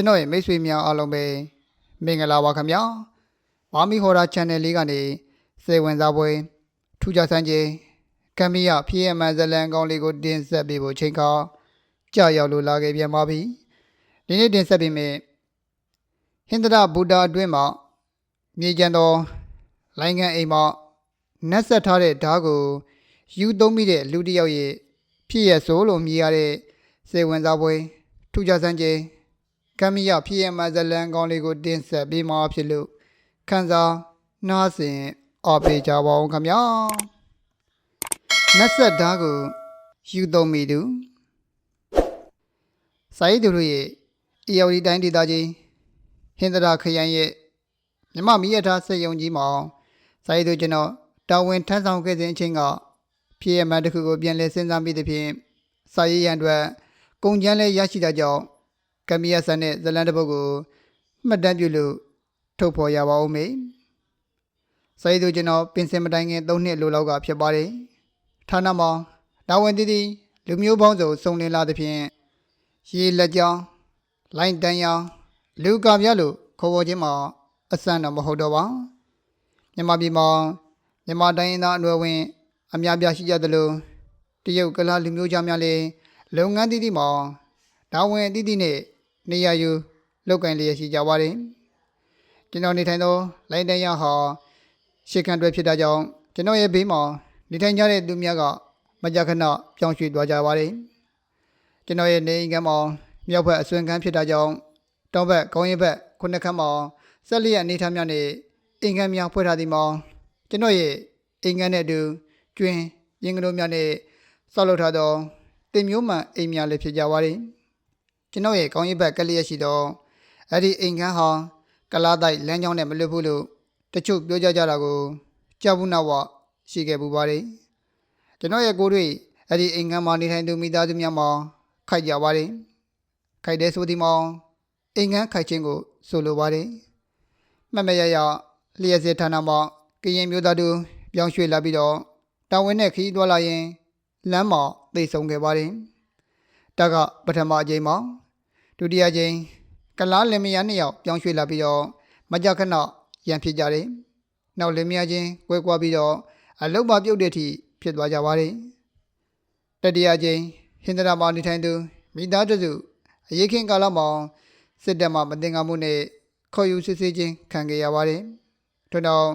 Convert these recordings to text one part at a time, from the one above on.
ကျွန်တော်ရဲ့မိတ်ဆွေများအားလုံးပဲမင်္ဂလာပါခင်ဗျာဘာမီဟော်ရာ channel လေးကနေစေဝင်စားပွဲထူးခြားဆန်းခြင်းကမ်မီယာဖီးအမန်ဇလန်ကောင်းလေးကိုတင်ဆက်ပေးဖို့ချိန်ခါကြာရောက်လို့လာခဲ့ပြန်ပါပြီဒီနေ့တင်ဆက်ပေးမယ်ဟင်္ဒရာဗုဒ္ဓအတွင်းမှာမြေကျန်သောလိုင်းကန်အိမ်မှာနတ်ဆက်ထားတဲ့ဓာတ်ကိုယူသုံးမိတဲ့လူတစ်ယောက်ရဲ့ဖြစ်ရဆိုလို့မြည်ရတဲ့စေဝင်စားပွဲထူးခြားဆန်းခြင်း ကမ်မီယာဖြစ်ရမဇလန်ကောင်းလေးကိုတင်ဆက်ပေးမှာဖြစ်လို့ခန်းစားနားဆင်အော်ပေးကြပါဦးခင်ဗျာနတ်ဆက်ဓာတ်ကိုယူသုံးမိသူစာရေးသူတို့ရဲ့အီယော်ဒီတိုင်းဒေသကြီးဟင်္ဒရာခရိုင်ရဲ့မြမမီးရထားစက်ယုံကြီးမှာစာရေးသူကျွန်တော်တာဝန်ထမ်းဆောင်ခဲ့စဉ်အချိန်ကဖြစ်ရမတစ်ခုကိုပြန်လည်စဉ်းစားမိသဖြင့်စာရေးရန်အတွက်ကုန်ကျန်းလဲရရှိတာကြောင့် ကမီယာဆန်နဲ့ဇလန်တစ်ပုတ်ကိုမှတ်တမ်းပြုလို့ထုတ်ဖော်ရပါဦးမေ။စာရေးသူကျွန်တော်ပင်စင်မတိုင်ခင်၃နှစ်လိုလောက်ကဖြစ်ပါတယ်။ဌာနမှာတာဝန်တည်တည်လူမျိုးပေါင်းစုံစုံလင်လာသဖြင့်ရေလက်ကြောင်းလိုင်းတန်းရောင်လူကပြလို့ခေါ်ပေါ်ခြင်းမှာအဆန်းတော့မဟုတ်တော့ပါ။မြန်မာပြည်မှာမြန်မာတိုင်းရင်းသားအနွယ်ဝင်အများပြားရှိကြသလိုတရုတ်ကလာလူမျိုးသားများလည်းလုပ်ငန်းတည်တည်မှာဒါဝင်အသီးသီးနဲ့ နေရာယူလောက်ကင်လျက်ရှိကြပါတယ်ကျွန်တော်နေထိုင်သောလိုင်းတန်းရဟာရှေ့ခံတွဲဖြစ်တာကြောင့်ကျွန်တော်ရဲ့ဘေးမှာနေထိုင်ကြတဲ့သူများကမကြာခဏပြောင်းရွှေ့သွားကြပါတယ်ကျွန်တော်ရဲ့နေအိမ်ကမ်းမှာမြောက်ဘက်အဆွင်ကမ်းဖြစ်တာကြောင့်တောင်ဘက်ကောင်းရင်ဘက်ခုနှစ်ခန်းမှာဆက်လျက်အနေထားများနဲ့အိမ်ကမ်းများဖွဲ့ထားသည်မှာကျွန်တော်ရဲ့အိမ်ကမ်းနဲ့အတူကျွင်းရင်ကလေးများနဲ့ဆောက်လုပ်ထားသောတင်မျိုးမှန်အိမ်များလည်းဖြစ်ကြပါတယ် ကျွန်တော်ရဲ့ကောင်းရင်ဘက်ကလျက်ရှိသောအဲ့ဒီအိမ်ကမ်းဟာကလားတိုက်လမ်းကြောင်းနဲ့မလွတ်ဘူးလို့တချို့ပြောကြကြတာကိုကြောက်ဘူးနောက်ဝရှိခဲ့ပူပါတယ်ကျွန်တော်ရဲ့ကိုယ်တွေ့အဲ့ဒီအိမ်ကမ်းမှာနေထိုင်သူမိသားစုများမှာခိုက်ကြပါတယ်ခိုက်တဲ့ဆိုဒီမောင်အိမ်ကမ်းခိုက်ခြင်းကိုဆိုလိုပါတယ်မှတ်မရရလျှက်စစ်ဌာနမှာကရင်မျိုးသားတို့ပြောင်းရွှေ့လာပြီးတော့တာဝန်နဲ့ခီးသွားလာရင်လမ်းမှာသိဆုံးခဲ့ပါတယ်တက်ကပထမအကြိမ်မှာ ဒုတိယကြိမ်ကလားလင်မယားနှစ်ယောက်ပြောင်းရွှေ့လာပြီးတော့မကြခဏရန်ဖြစ်ကြတယ်။နောက်လင်မယားချင်းကွဲကွာပြီးတော့အလုတ်မပြုတ်တဲ့အထိဖြစ်သွားကြပါတယ်။တတိယကြိမ်ဟင်္ဒရာမှာနေထိုင်သူမိသားစုအရေးခင်ကာလမှာစစ်တပ်မှမတင်ကားမှုနဲ့ခေါ်ယူစစ်ဆေးခြင်းခံခဲ့ရပါတယ်။ထို့နောက်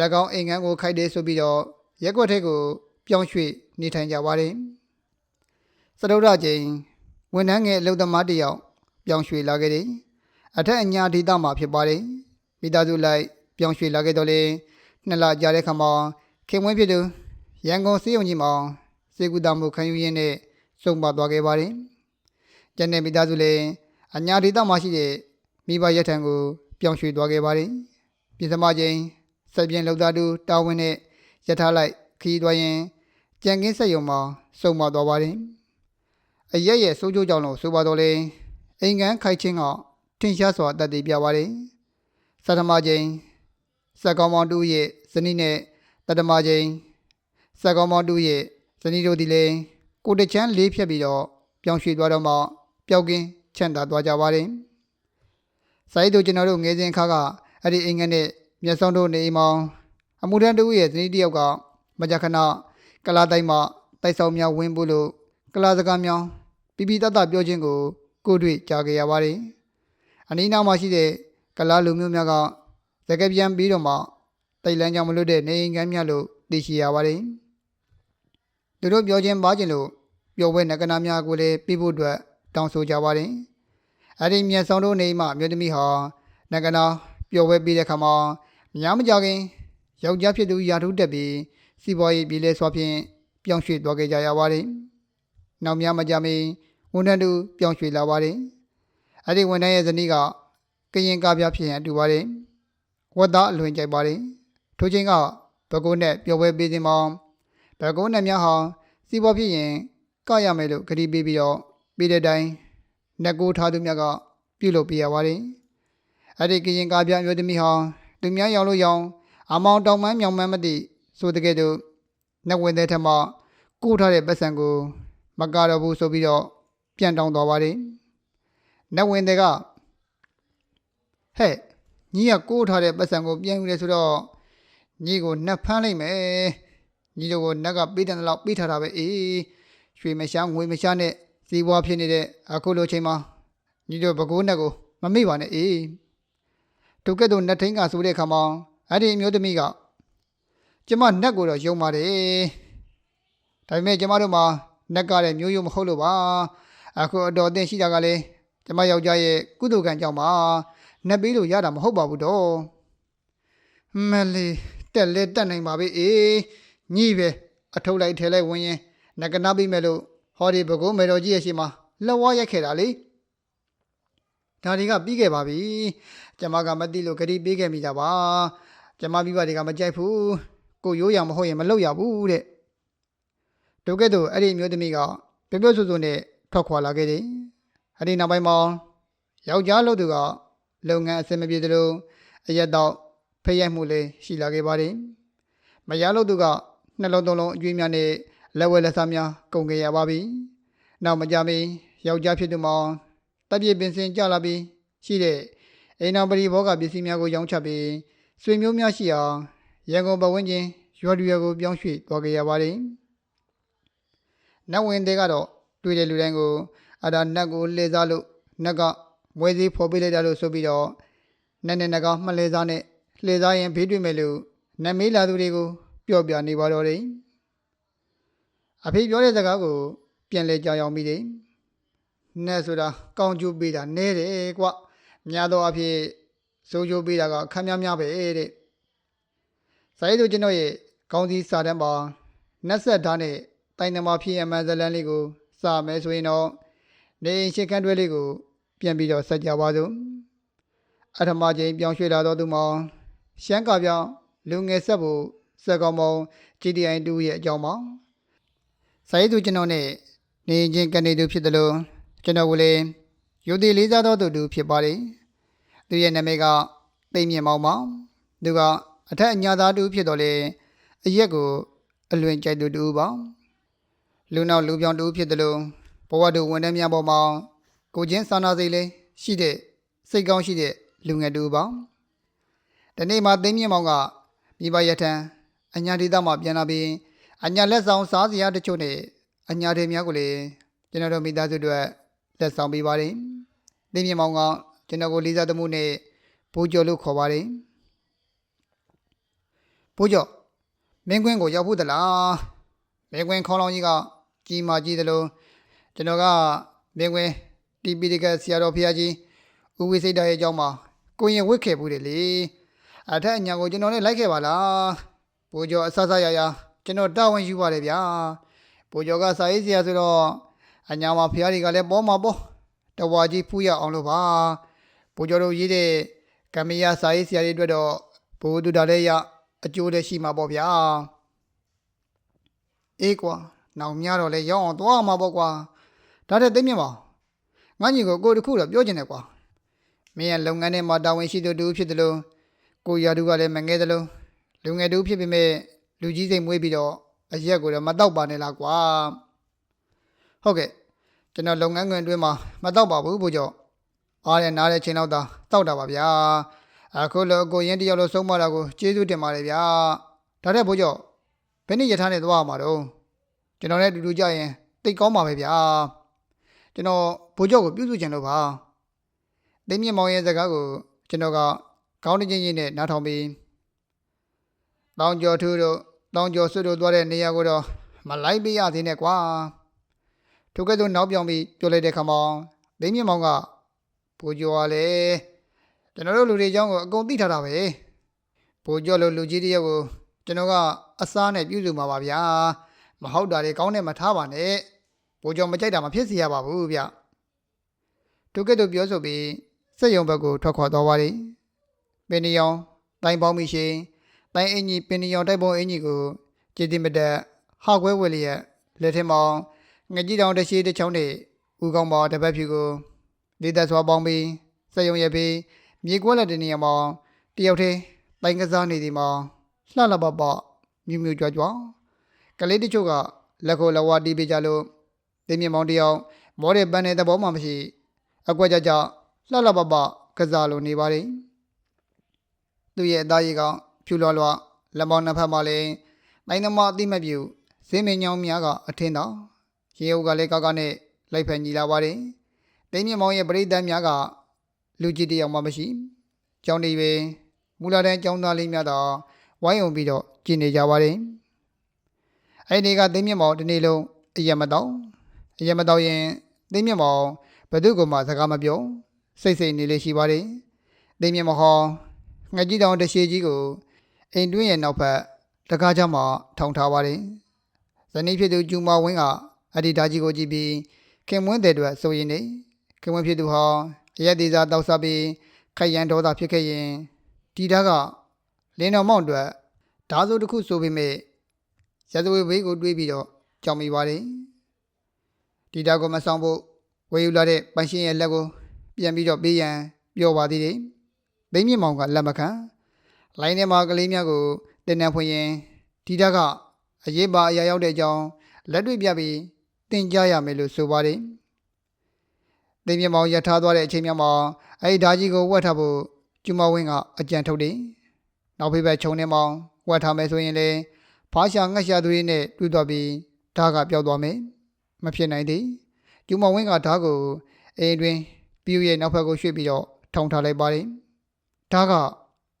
၎င်းအိမ်ငန်းကိုခိုက်တယ်ဆိုပြီးတော့ရက်ွက်ထက်ကိုပြောင်းရွှေ့နေထိုင်ကြပါတယ်။စတုဒ္ဓကြိမ် ဝန်ထမ်းငယ်အလုပ်သမားတစ်ယောက်ပြောင်းရွှေ့လာခဲ့တယ်။အထက်အညာဒေသမှာဖြစ်ပါတယ်။မိသားစုလိုက်ပြောင်းရွှေ့လာခဲ့တော့လေနှစ်လကြာတဲ့ခါမှာခင်မွေးဖြစ်သူရန်ကုန်စေယုံကြီးမှာစေကူတာမှုခံယူရင်းနဲ့စုံပါသွားခဲ့ပါတယ်။ကျန်တဲ့မိသားစုလည်းအညာဒေသမှာရှိတဲ့မိဘရက်ထံကိုပြောင်းရွှေ့သွားခဲ့ပါတယ်။ပြည်စမချင်းစက်ပြင်းလောက်သားတူတာဝန်နဲ့ရထားလိုက်ခီးသွားရင်ကြံကင်းဆက်ယုံမှာစုံပါသွားပါတယ်။ အရက်ရဲ့စိုးကြိုးကြောင့်လို့ဆိုပါတော့လေအိမ်ကန်ခိုက်ချင်းကထင်ရှားစွာတတ်သိပြပါတယ်။စတမချင်းစက်ကောင်မောင်တူရဲ့ဇနီးနဲ့တတမချင်းစက်ကောင်မောင်တူရဲ့ဇနီးတို့ဒီလေကိုတချမ်းလေးဖြတ်ပြီးတော့ပြောင်းရွှေ့သွားတော့မှပျောက်ကင်းချမ်းသာသွားကြပါတယ်။စာရေးသူကျွန်တော်တို့ငယ်စဉ်ခါကအဲ့ဒီအိမ်ကန်နဲ့မျက်စောင်းတို့နေအိမ်မောင်အမှုထမ်းတူရဲ့ဇနီးတစ်ယောက်ကမကြခဏကလာတိုင်းမှာတိုက်ဆောင်များဝင်ဖို့လို့ ကလာစကားများပြပြတတ်တပြောခြင်းကိုကိုတွေ့ကြားခဲ့ရပါတယ်။အနီးနားမှာရှိတဲ့ကလားလူမျိုးများကသကပြန်ပြီးတော့မှတိတ်လန်းကြောင်မလွတ်တဲ့နေအိမ်ကမ်းများလို့သိရှိရပါတယ်။သူတို့ပြောခြင်းပါခြင်းလို့ပျော်ပွဲနကနာများကိုလည်းပြဖို့အတွက်တောင်းဆိုကြပါတယ်။အဲဒီမြတ်ဆောင်တို့နေမှမြို့သမီးဟာနကနာပျော်ပွဲပြီးတဲ့ခါမှာများမကြခင်ယောက်ျားဖြစ်သူရာထူးတက်ပြီးစီးပွားရေးပြည်လဲစွာဖြင့်ပြောင်းရွှေ့သွားခဲ့ကြရပါတယ်။ နောက်များမကြမီဝန်ထမ်းတို့ပြောင်းရွှေ့လာပါတယ်။အဲ့ဒီဝန်ထမ်းရဲ့ဇနီးကကရင်ကားပြဖြစ်ရန်တူပါတယ်။ဝတ်သားအလွန်ကြိုက်ပါတယ်။ထိုချိန်ကဘကုန်းနဲ့ပျော်ပွဲပေးခြင်းမှာဘကုန်းနဲ့များဟာစီးပွားဖြစ်ရင်ကရမယ်လို့ကတိပေးပြီးတော့ပြီးတဲ့တိုင်နှက်ကိုထားသူများကပြုလုပ်ပေးရပါတယ်။အဲ့ဒီကရင်ကားပြမျိုးသမီးဟာသူများရောင်လို့ရောင်အမောင်တောင်မန်းမြောင်မန်းမသိဆိုတဲ့ကဲ့သို့နှက်ဝင်တဲ့ထက်မှကိုထားတဲ့ပတ်စံကို မကတော့ဘူးဆိုပြီးတော့ပြန်တောင်းသွားပါတယ်။နတ်ဝင်တွေကဟဲ့ညီကကိုးထားတဲ့ပတ်စံကိုပြန်ယူလေဆိုတော့ညီကိုနှက်ဖမ်းလိုက်မယ်ညီတို့ကိုနှက်ကပေးတယ်လို့ပေးထားတာပဲအေးရွှေမရှားငွေမရှားနဲ့စီးပွားဖြစ်နေတဲ့အခုလိုချိန်မှာညီတို့ဘကိုးနှက်ကိုမမေ့ပါနဲ့အေးဒုက္ကတို့နှက်ထင်းကဆိုတဲ့အခါမှာအဲ့ဒီအမျိုးသမီးကကျမနှက်ကိုတော့ယုံပါတယ်ဒါပေမဲ့ကျမတို့မှာ နှက်ကလည်းမျိုးရိုးမဟုတ်လို့ပါအခုအတော်အသင့်ရှိတာကလည်းကျမယောက်ျားရဲ့ကုသကံကြောင့်ပါနှက်ပေးလို့ရတာမဟုတ်ပါဘူးတော့မလေးတက်လက်တက်နိုင်ပါပြီအေးညီပဲအထုပ်လိုက်ထဲလိုက်ဝင်ရင်နဂနာပြီးမဲ့လို့ဟောဒီဘကုံးမေတော်ကြီးရဲ့ရှိမှာလက်ဝါးရိုက်ခဲ့တာလေဒါတွေကပြီးခဲ့ပါပြီကျမကမသိလို့ဂရီပေးခဲ့မိတာပါကျမမိဘတွေကမကြိုက်ဘူးကိုရိုးရမဟုတ်ရင်မလုပ်ရဘူးတဲ့ ဒုက္ကတို့အဲ့ဒီအမျိုးသမီးကပြပြဆိုဆိုနဲ့ထွက်ခွာလာခဲ့တယ်အဲ့ဒီနောက်ပိုင်းမှာယောက်ျားလို့သူကလုပ်ငန်းအဆင်မပြေသလိုအရက်တော့ဖိရိုက်မှုလေးရှိလာခဲ့ပါတယ်မရလို့သူကနှလုံးသုံးလုံးအကျွေးများနဲ့လက်ဝဲလက်စားများကုန်ခဲ့ရပါပြီနောက်မကြမီယောက်ျားဖြစ်သူမှာတပ်ပြည့်ပင်စင်ကြလာပြီးရှိတဲ့အိမ်နာပရိဘောကပစ္စည်းများကိုရောင်းချပြီးဆွေမျိုးများရှိအောင်ရန်ကုန်ပဝန်းကျင်ရွာတွေကိုပြောင်းရွှေ့သွားခဲ့ရပါတယ်။ နတ်ဝင်တွေကတော့တွေ့တဲ့လူတိုင်းကိုအဒါနတ်ကိုလှည့်စားလို့နတ်ကမွေးစည်းဖော်ပေးလိုက်တာလို့ဆိုပြီးတော့နတ်နဲ့နတ်ကမှလှည့်စားနဲ့လှည့်စားရင်ဘေးတွေ့မယ်လို့နတ်မေးလာသူတွေကိုပြောပြနေပါတော့တယ်။အဖေပြောတဲ့စကားကိုပြန်လဲကြောင်အောင်ပြီးတယ်။နတ်ဆိုတာကောင်းကျိုးပေးတာနဲတယ်ကွ။များသောအားဖြင့်စိုးကျိုးပေးတာကခမ်းများများပဲတဲ့။စာရေးသူကျွန်တော်ရဲ့ကောင်းစီစာတမ်းပါနတ်ဆက်ဓာတ်နဲ့ တိုင်နမာဖြစ်ရမှန်ဇလန်းလေးကိုစာမယ်ဆိုရင်တော့နေအိမ်ရှိခန်းတွဲလေးကို ပြန်ပြီးတော့ဆက်ကြပါစို့အထမချင်းပြောင်းရွှေ့လာတော့သူမောင်ရှမ်းကပြောင်းလူငယ်ဆက်ဖို့စက်ကောင်မောင် GTI 2ရဲ့အကြောင်းပါစာရေးသူကျွန်တော်နဲ့နေချင်းကနေသူဖြစ်တယ်လို့ကျွန်တော်ကလည်းယူသည်လေးစားသောသူတူဖြစ်ပါတယ်သူရဲ့နာမည်ကသိမ့်မြင့်မောင်ပါသူကအထက်အညာသားတူဖြစ်တော်လေအရက်ကိုအလွင်ကြိုက်သူတူပါ လူနောက်လူပြောင်းတူဖြစ်တယ်လို့ဘဝတူဝန်ထမ်းများပေါ်မှာကိုချင်းစာနာစိတ်လေးရှိတဲ့စိတ်ကောင်းရှိတဲ့လူငယ်တူပါဒီနေ့မှာသိမ့်မြင့်မောင်ကမိဘရထံအညာဒေသမှာပြန်လာပြီးအညာလက်ဆောင်စားစရာတချို့နဲ့အညာတွေများကိုလည်းကျွန်တော်တို့မိသားစုတွေလက်ဆောင်ပေးပါတယ်သိမ့်မြင့်မောင်ကကျွန်တော်ကိုလေးစားသမှုနဲ့ဘိုးကျော်လို့ခေါ်ပါတယ်ဘိုးကျော်မင်းကွင်းကိုရောက်ဖို့တလားမင်းကွင်းခေါင်းလောင်းကြီးက ကြီးမာကြီးတယ်လို့ကျွန်တော်ကမင်းကွင်းတီပီတကဆရာတော်ဖရာကြီးဦးဝိစိတ်တော်ရဲ့အကြောင်းမှာကိုရင်ဝစ်ခဲ့ဘူးတယ်လေအထက်အညာကိုကျွန်တော်နဲ့လိုက်ခဲ့ပါလားဘိုးကျော်အဆဆရရကျွန်တော်တာဝန်ယူပါတယ်ဗျာဘိုးကျော်ကစာရေးဆရာဆိုတော့အညာမှာဖရာတွေကလည်းပေါ်မှာပေါ့တဝါကြီးဖူးရအောင်လို့ပါဘိုးကျော်တို့ရေးတဲ့ကမယာစာရေးဆရာတွေအတွက်တော့ဘိုးတူတာလည်းရအကျိုးလည်းရှိမှာပေါ့ဗျာအေးကွာ နောက်များတော့လဲရောက်အောင်သွားမှာပေါ့ကွာဒါတဲ့သိမြင်ပါငါညီကိုကိုတခုတော့ပြောချင်တယ်ကွာမင်းရဲ့လုပ်ငန်းထဲမှာတာဝန်ရှိသူတူဖြစ်တယ်လို့ကိုရာသူကလည်းမငဲတယ်လို့လူငယ်တူဖြစ်ပေမဲ့လူကြီးစိတ်မွေးပြီးတော့အရက်ကိုတော့မတော့ပါနဲ့လားကွာဟုတ်ကဲ့ကျွန်တော်လုပ်ငန်းခွင်အတွင်းမှာမတော့ပါဘူးဘို့ကျော်အားရနားတဲ့ချိန်တော့သာတောက်တာပါဗျာအခုလိုကိုရင်တယောက်လို့ဆုံးမတာကိုကျေးဇူးတင်ပါတယ်ဗျာဒါတဲ့ဘို့ကျော်ဘယ်နည်းရထားနဲ့သွားမှာတော့ ကျွန်တော်လည်းအတူတူကြရင်တိတ်ကောင်းပါပဲဗျာကျွန်တော်ဘိုးကျော်ကိုပြုစုချင်လို့ပါသိမြင့်မောင်ရဲ့စကားကိုကျွန်တော်ကကောင်းတချင်းချင်းနဲ့နားထောင်ပြီးတောင်ကျော်ထူးတို့တောင်ကျော်ဆွတ်တို့သွားတဲ့နေရာကိုတော့မလိုက်ပေးရသေးနဲ့ကွာထိုကဲ့သို့နောက်ပြောင်ပြီးပြောလိုက်တဲ့ခါမှာသိမြင့်မောင်ကဘိုးကျော်ကလည်းကျွန်တော်တို့လူတွေအကြောင်းကိုအကုန်သိထားတာပဲဘိုးကျော်လိုလူကြီးတယောက်ကိုကျွန်တော်ကအစားနဲ့ပြုစုမှာပါဗျာ မဟုတ်တာတွေကောင်းတဲ့မထားပါနဲ့ဘိုးကျော်မကြိုက်တာမဖြစ်စေရပါဘူးဗျဒုက္ကတို့ပြောဆိုပြီးစက်ယုံဘက်ကိုထွက်ခွာသွားပါလိပင်နီယောင်တိုင်ပေါင်းမိရှင်တိုင်အင်ကြီးပင်နီယောင်တိုက်ပုံအင်ကြီးကိုကြည်တိမတက်ဟောက်ခွဲဝဲလျက်လက်ထင်းမောင်ငကြီးတောင်တရှိတစ်ချောင်းနဲ့ဦးကောင်းပေါ်တစ်ပတ်ဖြူကိုလေးသက်စွာပေါင်းပြီးစက်ယုံရပြီးမြေကွက်လက်တနေရာမှာတယောက်တည်းတိုင်ကစားနေသည်မှာလှလှပပမြူးမြူးကြွကြွ ကလေးတချို့ကလက်ကိုလက်ဝါးတီးပေးကြလို့တင်းမြမောင်တယောက်မောတဲ့ပန်းတဲ့သဘောမှမရှိအကွက်ကြကြလှလှပပကစားလို့နေပါလေ။သူ့ရဲ့အသားရည်ကဖြူလွှလွှလက်မောင်းနှစ်ဖက်မှာလည်းတိုင်းသမားအတိမပြူဇင်းမင်းညောင်းများကအထင်းတော်ရေအုပ်ကလည်းကောက်ကောက်နဲ့လိုက်ဖက်ညီလာပါတယ်တိမ်မြင့်မောင်ရဲ့ပရိသတ်များကလူကြီးတစ်ယောက်မှမရှိကျောင်းနေပဲမူလာတန်းကျောင်းသားလေးများတော့ဝိုင်းုံပြီးတော့ကြည်နေကြပါတယ် အဲ့ဒီကတိမ်မြင့်မောင်ဒီနေ့လုံးအရက်မတော့အရက်မတော့ရင်တိမ်မြင့်မောင်ဘယ်သူကမှစကားမပြောစိတ်စိတ်နေလေးရှိပါတယ်တိမ်မြင့်မောင်ဟောငှက်ကြီးတောင်တရှိကြီးကိုအိမ်တွင်းရဲ့နောက်ဘက်တကားချမှာထောင်ထားပါတယ်ဇနီးဖြစ်သူကျူမဝင်းကအဒီဒါကြီးကိုကြည့်ပြီးခင်မွန်းတဲ့အတွက်ဆိုရင်နေခင်မွန်းဖြစ်သူဟာအရက်သေးစားတောက်စားပြီးခိုက်ရန်ဒေါသဖြစ်ခဲ့ရင်ဒီဓာတ်ကလင်းတော်မောင်အတွက်ဓာဆိုတစ်ခုဆိုပေမဲ့ ရသဝေဘေးကိုတွေးပြီးတော့ကြောင်မိပါတယ်ဒီဓာတ်ကိုမဆောင်ဖို့ဝေယူလာတဲ့ပန်ရှင်ရဲ့လက်ကိုပြန်ပြီးတော့ပေးရန်ပြောပါသေးတယ်သိမ်းမြင့်မောင်ကလက်မခံလိုင်းထဲမှာကလေးများကိုတင်နေဖွင့်ရင်ဒီဓာတ်ကအရေးပါအရာရောက်တဲ့အကြောင်းလက်တွေ့ပြပြီးတင်ကြရမယ်လို့ဆိုပါတယ်သိမ်းမြင့်မောင်ရထားသွားတဲ့အချိန်များမှာအဲ့ဒီဓာကြီးကိုဝတ်ထားဖို့ကျူမဝင်းကအကြံထုတ်တယ်နောက်ဖေးဘက်ခြုံနေမောင်ဝတ်ထားမယ်ဆိုရင်လေ ဖားရှာငှက်ရှာသူတွေနဲ့တွေ့တော့ပြီးဓာကပျောက်သွားမယ်မဖြစ်နိုင်သေးကျူမဝင်းကဓာကိုအိမ်တွင်ပြူရဲ့နောက်ဘက်ကိုရွှေ့ပြီးတော့ထောင်ထားလိုက်ပါတယ်ဓာက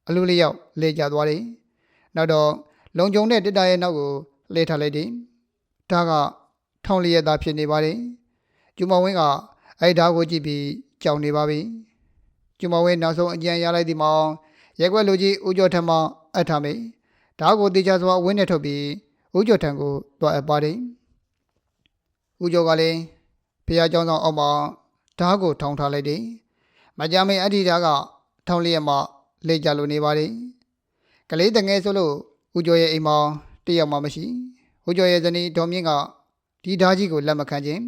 အလိုလေးရောက်လေကျသွားတယ်နောက်တော့လုံကြုံတဲ့တစ်တာရဲ့နောက်ကိုလှည့်ထားလိုက်တယ်ဓာကထောင်လျက်သားဖြစ်နေပါတယ်ကျူမဝင်းကအဲ့ဓာကိုကြည့်ပြီးကြောင်နေပါပြီကျူမဝင်းနောက်ဆုံးအကြံရလိုက်ဒီမောင်ရက်ွက်လူကြီးဦးကျော်ထံမှအပ်ထားမ ယ်ဓာကိုတေချာစွာဝင်းနဲ့ထုတ်ပြီးဦးကျော်ထံကိုတွားအပ်ပါတယ်ဦးကျော်ကလည်းဖះเจ้าဆောင်အောက်မှာဓာကိုထောင်ထားလိုက်တယ်မကြမင်းအဋ္ဌိဓာကထောင်လျက်မှလေကြလို့နေပါတယ်ကလေးတငယ်ဆိုလို့ဦးကျော်ရဲ့အိမ်မှာတယောက်မှမရှိဦးကျော်ရဲ့ဇနီးဒေါ်မြင့်ကဒီဓာကြီးကိုလက်မခံခြင်း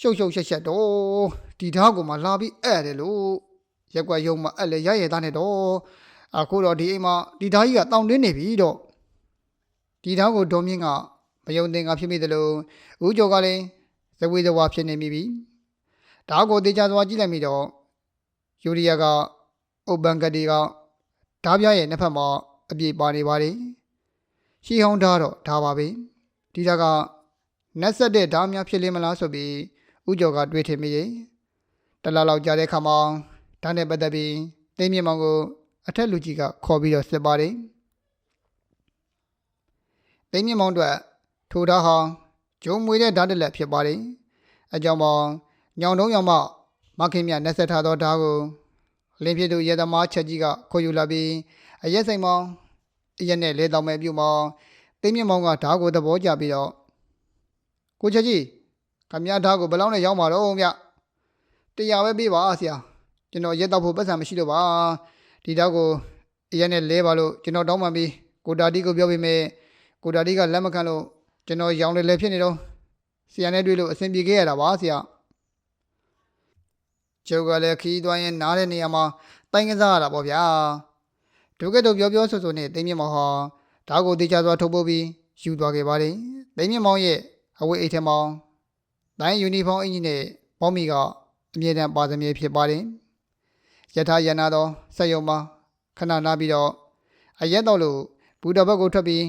ရှုပ်ရှုပ်ရှက်ရှက်တော့ဒီဓာကိုမှလာပြီးအဲ့တယ်လို့ရက်ွက်ရုံမှာအဲ့လေရရဲသားနဲ့တော့ အခုတော့ဒီအိမ်မှာဒီဓာကြီးကတောင်းတင်းနေပြီတော့ဒီဓာကိုဒေါ်မြင့်ကမယုံသင်ကဖြစ်မိတယ်လို့ဦးကျော်ကလည်းဇဝေဇဝါဖြစ်နေမိပြီဓာကိုတေချာစွာကြည့်လိုက်မိတော့ယူရီးယားကအုပ်ပန်ကတိကဓာပြရဲ့နှစ်ဖက်မှာအပြည့်ပါနေပါတယ်ရှီဟောင်းဓာတော့ဓာပါပဲဒီဓာကနက်ဆက်တဲ့ဓာများဖြစ်လိမ့်မလားဆိုပြီးဥကျော်ကတွေးထင်မိရင်တလားလောက်ကြာတဲ့ခါမှာဓာနဲ့ပတ်သက်ပြီးတိမ်မြင့်မောင်ကို အထက်လူကြီးကခေါ်ပြီးတော့စစ်ပါတယ်တိမ်မြင့်မောင်တို့ထိုဓာဟာဂျုံမွေတဲ့ဓာတက်လက်ဖြစ်ပါတယ်အကြောင်းမောင်ညောင်တုံးရောင်မမခင်မြနက်ဆက်ထားသောဓာကိုလင်းဖြစ်သူရဲသမားချက်ကြီးကခေါ်ယူလာပြီးအရက်စိန်မောင်အရက်နဲ့လဲတောင်မဲ့ပြုမောင်တိမ်မြင့်မောင်ကဓာကိုသဘောကျပြီးတော့ကိုချက်ကြီးခမည်းဓာကိုဘယ်လောက်နဲ့ရောက်မှာတော့ဗျတရားပဲပေးပါဆရာကျွန်တော်ရက်တော့ဖို့ပတ်စံမရှိတော့ပါ ဒီဓာကိုအရက်နဲ့လဲပါလို့ကျွန်တော်တောင်းပန်ပြီးကိုတာတီကိုပြောပေးမယ်ကိုတာတီကလက်မခံလို့ကျွန်တော်ရောင်လေလေဖြစ်နေတော့ဆရာနဲ့တွေ့လို့အဆင်ပြေခဲ့ရတာပါဆရာကျုပ်ကလည်းခီးသွားရင်နားတဲ့နေရာမှာတိုင်းကစားရတာပေါ့ဗျာဒုက္ကတို့ပြောပြောဆိုဆိုနဲ့တိမ်မြင့်မောင်ဟာဓာကိုတေချာစွာထုတ်ပိုးပြီးယူသွားခဲ့ပါတယ်တိမ်မြင့်မောင်ရဲ့အဝတ်အိတ်ထဲမှာတိုင်းယူနီဖောင်းအင်ဂျင်နဲ့ပေါမီကအမြဲတမ်းပါစမြဲဖြစ်ပါတယ် ယထာယနာသောစက်ယုံမှာခဏနာပြီးတော့အရက်တော့လို့ဘူတော်ဘက်ကိုထွက်ပြီး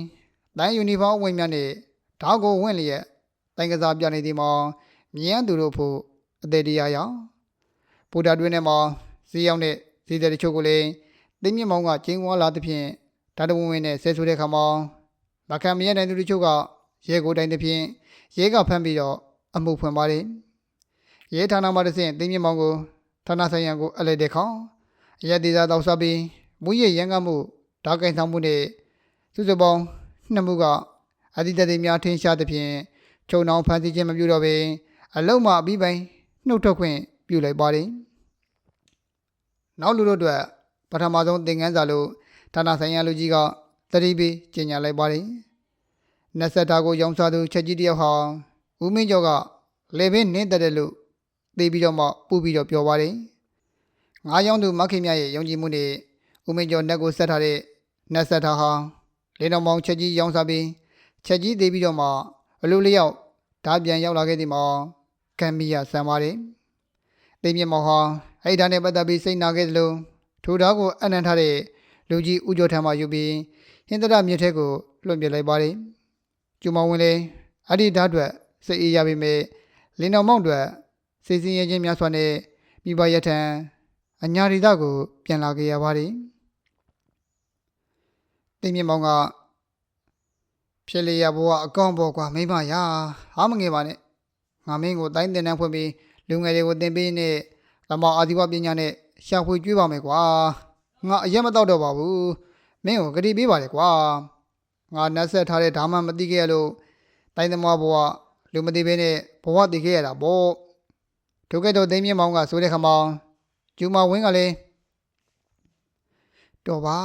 တိုင်းယူနီဖောင်းအဝင်များနဲ့ဓာကိုဝင့်လျက်တိုင်းကစားပြနေသည်မှာမြင်းသူတို့ဖို့အသေးတရားရောက်ဘူတာတွင်းထဲမှာဈေးရောက်တဲ့ဈေးတဲ့တချို့ကိုလည်းသိမြင့်မောင်ကကျင်းဝါလာသဖြင့်ဓာတဝင်းဝင်းနဲ့ဆဲဆိုတဲ့ခါမှာမခံမရတဲ့သူတချို့ကရဲကိုတိုင်းသဖြင့်ရဲကဖမ်းပြီးတော့အမှုဖွင့်ပါတယ်ရဲဌာနမှာတစ်ဆင့်သိမြင့်မောင်ကိုဌာ နဆိုင်ရာကိုအလဲတဲ့ခေါင်အရက်ဒေသတောက်စားပြီးမူရရန်ကမှုဓာကင်ဆောင်မှုနဲ့စုစုပေါင်းနှစ်မှုကအတိတ်တွေများထင်ရှားသဖြင့်ခြုံနှောင်ဖန်ဆီးခြင်းမပြုတော့ဘဲအလုံးမအပြီးပိုင်းနှုတ်ထွက်ခွင့်ပြုလိုက်ပါတယ်နောက်လူတို့အတွက်ပထမဆုံးသင်ခန်းစာလို့ဌာနဆိုင်ရာလူကြီးကသတိပေးကြေညာလိုက်ပါတယ်နက်ဆက်တာကိုရောင်းစားသူချက်ကြီးတယောက်ဟာဦးမင်းကျော်ကလေပင်နင်းတဲ့လို့ သိပြီးတော့မှပူပြီးတော့ပြောပါတယ်ငါးယောင်းသူမခင်မြရဲ့ယုံကြည်မှုနဲ့ဦးမင်းကျော်နက်ကိုဆက်ထားတဲ့နက်ဆက်တာဟာလင်းတော်မောင်ချက်ကြီးရောင်းစားပြီးချက်ကြီးသေးပြီးတော့မှအလိုလျောက်ဓာပြန်ရောက်လာခဲ့သည်မှာကံမီယာဆံပါတယ်။သိမြင့်မောင်ဟာအဲ့ဒါနဲ့ပတ်သက်ပြီးစိတ်နာခဲ့သလိုထိုဓာတ်ကိုအနံ့ထားတဲ့လူကြီးဦးကျော်ထံမှယူပြီးဟင်္ဒရမြစ်ထဲကိုလွှင့်ပြလိုက်ပါတယ်ကျူမောင်ဝင်လေအဲ့ဒီဓာတ်အတွက်စိတ်အေးရပေမဲ့လင်းတော်မောင်အတွက် စိတ်စင်းရဲခြင်းများစွာနဲ့မိဘရထံအညာရီသားကို ပြန်လာခဲ့ရပါတယ်တင်မြင့်မောင်ကဖြစ်လေရဘဝအကောင့်ပေါ်ကွာမိမရာဟာမငယ်ပါနဲ့ငါမင်းကိုတိုင်းတင်တန်းဖွင့်ပြီးလူငယ်တွေကိုတင်ပေးနဲ့သမောအာဒီဝပညာနဲ့ရှာဖွေကျွေးပါမယ်ကွာငါအရက်မတော့တော့ပါဘူးမင်းကိုဂတိပေးပါလေကွာငါနှက်ဆက်ထားတဲ့ဓာမမသိခဲ့ရလို့တိုင်းသမားဘဝလူမသိဘဲနဲ့ဘဝတည်ခဲ့ရတာပေါ့ ဒုက္ကတော်သိမ်းမြင့်မောင်ကဆိုတဲ့ခမောင်ကျူမဝင်းကလည်းတော်ပါ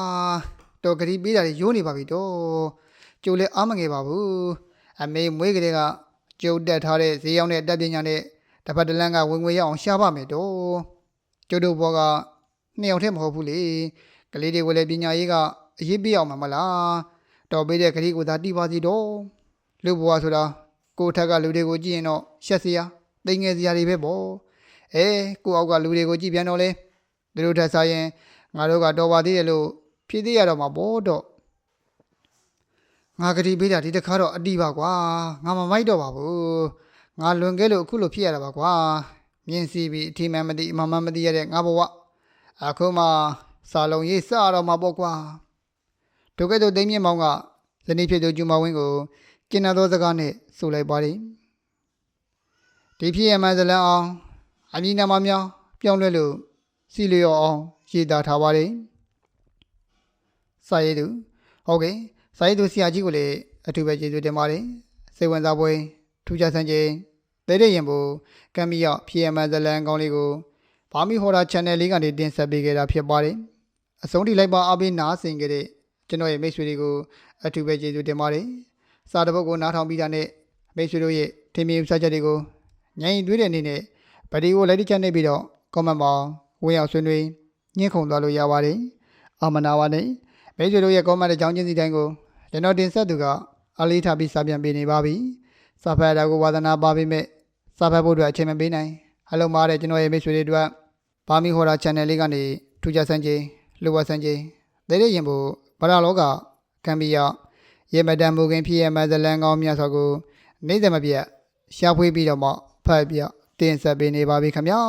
တော်ဂတိပေးတာတွေရိုးနေပါပြီတော့ကျိုးလည်းအားမငယ်ပါဘူးအမေမွေးကလေးကကျုပ်တက်ထားတဲ့ဈေးရောက်တဲ့အတတ်ပညာနဲ့တစ်ဖက်တစ်လမ်းကဝင်ငွေရအောင်ရှာပါမယ်တော့ကျုပ်တို့ဘောကနှစ်ယောက်တည်းမဟုတ်ဘူးလေကလေးတွေကိုလည်းပညာရေးကအရေးပြအောင်မှာမလားတော်ပေးတဲ့ဂတိကိုသာတိပါစီတော့လူဘဝဆိုတာကိုယ်ထက်ကလူတွေကိုကြည့်ရင်တော့ရှက်စရာ တိမ်ငယ်စရာတွေပဲပေါ့အဲကိုယ့်အောက်ကလူတွေကိုကြည့်ပြန်တော့လေသူတို့ထက်စားရင်ငါတို့ကတော်ပါသေးတယ်လို့ဖြည့်သေးရတော့မှာပေါ့တော့ငါဂတိပေးတာဒီတစ်ခါတော့အတိပါကွာငါမမိုက်တော့ပါဘူးငါလွန်ခဲ့လို့အခုလိုဖြစ်ရတာပါကွာမြင်စီပြီးအထီးမှန်မသိအမှန်မှန်မသိရတဲ့ငါဘဝအခုမှစာလုံးရေးစတော့မှာပေါ့ကွာဒုက္ကတို့သိမ်းမြင့်မောင်ကဇနီးဖြစ်သူကျူမဝင်းကိုကင်နာသောစကားနဲ့ဆိုလိုက်ပါတယ် ဒီဖြစ်ရမှန်ဇလန်အောင်အမည်နာမများပြောင်းလဲလို့စီလျော်အောင်ရေးသားထားပါတယ်စာရေးသူဟုတ်ကဲ့စာရေးသူဆရာကြီးကိုလည်းအထူးပဲကျေးဇူးတင်ပါတယ်စိတ်ဝင်စားပွဲထူးခြားဆန်းခြင်းတဲ့တဲ့ရင်ဘူကမ်မီရောက်ဖြစ်ရမှန်ဇလန်ကောင်းလေးကိုဘာမီဟော်ဒါ channel လေးကနေတင်ဆက်ပေးခဲ့တာဖြစ်ပါတယ်အဆုံးထိလိုက်ပါအားပေးနားဆင်ကြတဲ့ကျွန်တော်ရဲ့မိတ်ဆွေတွေကိုအထူးပဲကျေးဇူးတင်ပါတယ်စာတစ်ပုဒ်ကိုနားထောင်ပြီးတာနဲ့မိတ်ဆွေတို့ရဲ့ထင်မြင်ဥစားချက်တွေကို ညင်သွေးတဲ့အနေနဲ့ဗီဒီယိုလိုက်တစ်ချက်နေပြီးတော့ comment မှာဝင်ရောက်ဆွေးနွေးညှင့်ခုန်သွားလို့ရပါတယ်အာမနာပါနဲ့မိတ်ဆွေတို့ရဲ့ comment အကြောင်းချင်းစီတိုင်းကိုကျွန်တော်တင်ဆက်သူကအလေးထားပြီးစာပြန်ပေးနေပါပြီစာဖတ်တာကိုဝါသနာပါပေမဲ့စာဖတ်ဖို့အတွက်အချိန်မပေးနိုင်အလုံးမားတဲ့ကျွန်တော်ရဲ့မိတ်ဆွေတွေအတွက်ဘာမီဟော်ဒါ channel လေးကနေထူးခြားဆန်းခြင်းလိုဝဆန်းခြင်းတဲ့တဲ့ရင်ဖို့ဗရာလောကကံပီယရေမတန်မူခင်ဖြစ်ရမဇလန်ကောင်းမြတ်စွာကိုနေ့စဉ်မပြတ်ရှာဖွေပြီးတော့မှ ဖတ်ပြတင်ဆက်ပေးနေပါပြီခင်ဗျာ